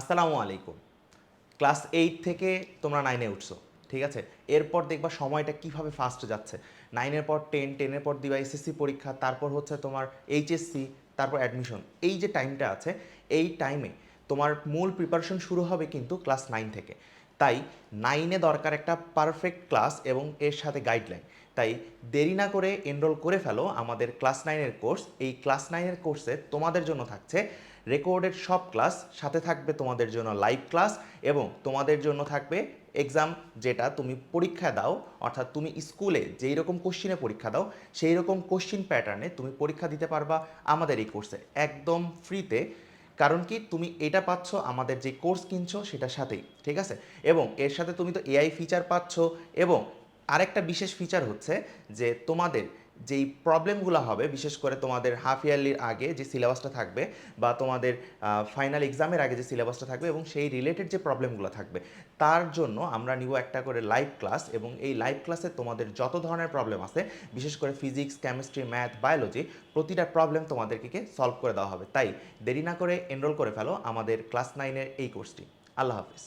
আসসালামু আলাইকুম, class eight থেকে তোমরা নাইনে উঠছো, ঠিক আছে? এরপর দেখবা সময়টা কীভাবে ফাস্ট যাচ্ছে। নাইনের পর টেন টেনের পর দিবা এসএসসি পরীক্ষা, তারপর হচ্ছে তোমার এইচএসসি তারপর অ্যাডমিশন এই যে টাইমটা আছে, এই টাইমে তোমার মূল প্রিপারেশন শুরু হবে কিন্তু ক্লাস নাইন থেকে। তাই নাইনে দরকার একটা পারফেক্ট ক্লাস এবং এর সাথে গাইডলাইন তাই দেরি না করে এনরোল করে ফেলো আমাদের ক্লাস নাইনের কোর্স এই ক্লাস নাইনের কোর্সে তোমাদের জন্য থাকছে রেকর্ডেড সব ক্লাস সাথে থাকবে তোমাদের জন্য লাইভ ক্লাস এবং তোমাদের জন্য থাকবে এক্সাম যেটা তুমি পরীক্ষা দাও, অর্থাৎ তুমি স্কুলে যেই রকম কোশ্চিনে পরীক্ষা দাও, সেই রকম কোশ্চিন প্যাটার্নে তুমি পরীক্ষা দিতে পারবা আমাদের এই কোর্সে একদম ফ্রিতে কারণ কি তুমি এটা পাচ্ছ, আমাদের যে কোর্স কিনছো সেটার সাথেই, ঠিক আছে? এবং এর সাথে তুমি তো এআই ফিচার পাচ্ছ এবং আরেকটা বিশেষ ফিচার হচ্ছে যে তোমাদের যেই প্রবলেমগুলো হবে, বিশেষ করে তোমাদের হাফ ইয়ারলির আগে যে সিলেবাসটা থাকবে বা তোমাদের ফাইনাল এক্সামের আগে যে সিলেবাসটা থাকবে এবং সেই রিলেটেড যে প্রবলেমগুলো থাকবে, তার জন্য আমরা নিব একটা করে লাইভ ক্লাস এবং এই লাইভ ক্লাসে তোমাদের যত ধরনের প্রবলেম আছে, বিশেষ করে ফিজিক্স কেমিস্ট্রি ম্যাথ বায়োলজি প্রতিটা প্রবলেম তোমাদেরকে সলভ করে দেওয়া হবে। তাই দেরি না করে এনরোল করে ফেলো আমাদের ক্লাস নাইনের এই কোর্সটি আল্লাহ হাফিজ।